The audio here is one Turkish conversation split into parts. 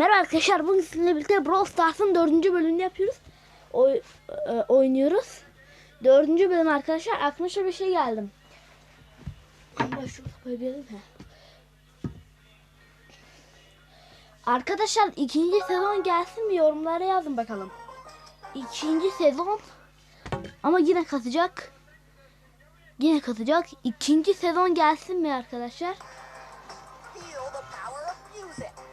Merhaba arkadaşlar bugün sizinle birlikte Brawl Stars'ın dördüncü bölümünü yapıyoruz. Oy, e, oynuyoruz. Dördüncü bölüm arkadaşlar aklıma şöyle bir şey geldim. Ama şu koyabilirim. Arkadaşlar ikinci sezon gelsin mi yorumlara yazın bakalım. İkinci sezon ama yine katacak. Yine katacak. İkinci sezon gelsin mi arkadaşlar? Feel the power of music.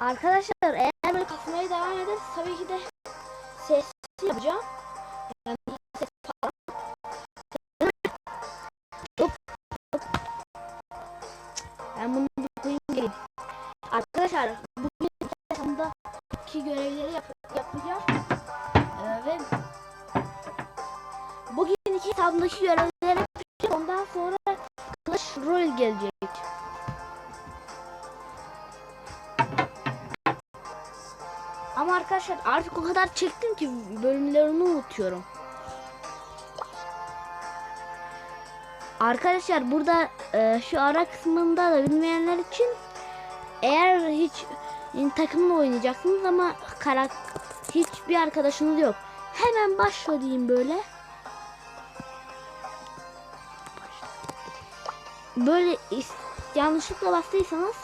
Arkadaşlar eğer böyle kasmaya devam ederse tabii ki de sessiz yapacağım. Yani ses falan. Yok. Yok. Ben bunu bir geleyim. Arkadaşlar bugün hesabımdaki görevleri yap yapacağım. Ee, ve bugün iki hesabımdaki görevleri yapacağım. Ondan sonra Clash Royale gelecek. Ama arkadaşlar artık o kadar çektim ki bölümlerini unutuyorum. Arkadaşlar burada e, şu ara kısmında da bilmeyenler için eğer hiç yani takımla oynayacaksınız ama karak hiçbir arkadaşınız yok. Hemen başla diyeyim böyle. Böyle yanlışlıkla bastıysanız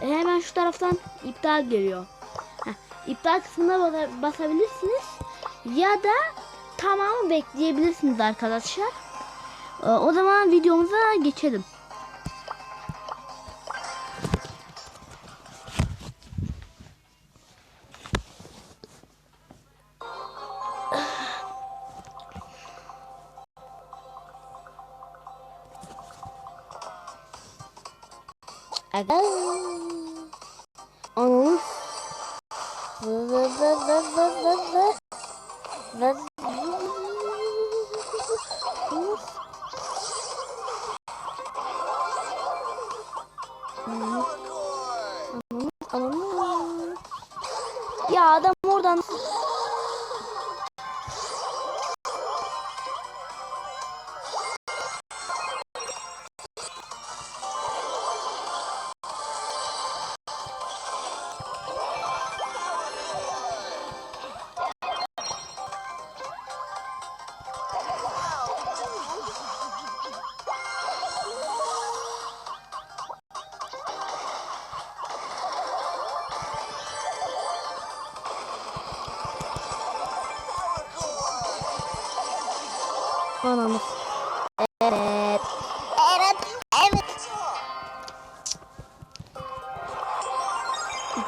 e, hemen şu taraftan iptal geliyor. İptal kısmına basa- basabilirsiniz ya da tamamı bekleyebilirsiniz arkadaşlar. Ee, O zaman videomuza geçelim. Aga. Ananı. Evet. Evet, evet.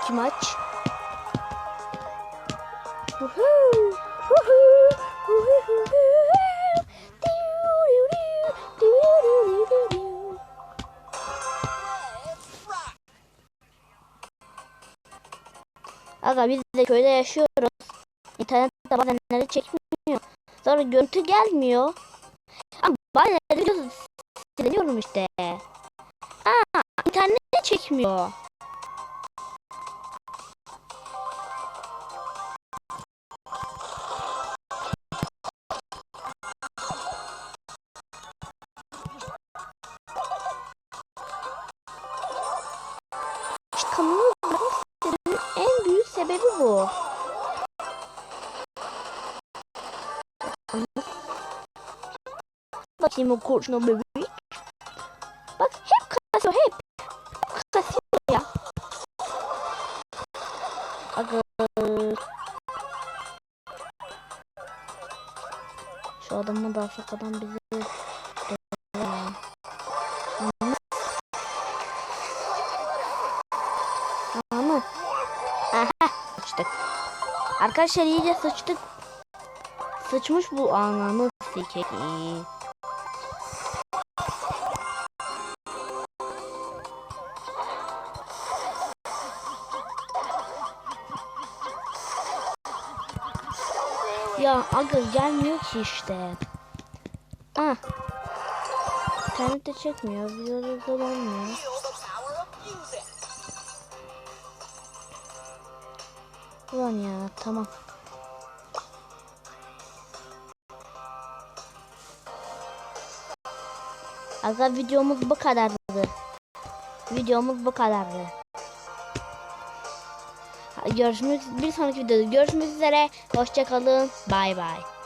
İki maç. Aga biz de köyde yaşıyoruz. İnternette bazenleri çekmiyor. Sonra görüntü gelmiyor. Ama bazenleri biliyorsun sileniyorum işte. Aa, internet çekmiyor. Bakayım o kurşuna bebek. Bak hep kasıyor hep. Hep kasıyor ya. Aga. Şu adamı da alsak adam bizi. Anı. Aha. Sıçtık. Arkadaşlar iyice sıçtık. Sıçmış bu anamı sikeyim. Ya aga gelmiyor ki işte. Ah. İnternet de çekmiyor. Videoda da olmuyor. Ulan ya tamam. Arkadaşlar videomuz bu kadardı. Videomuz bu kadardı. Görüşmek bir sonraki videoda görüşmek üzere. Hoşçakalın. Bay bay.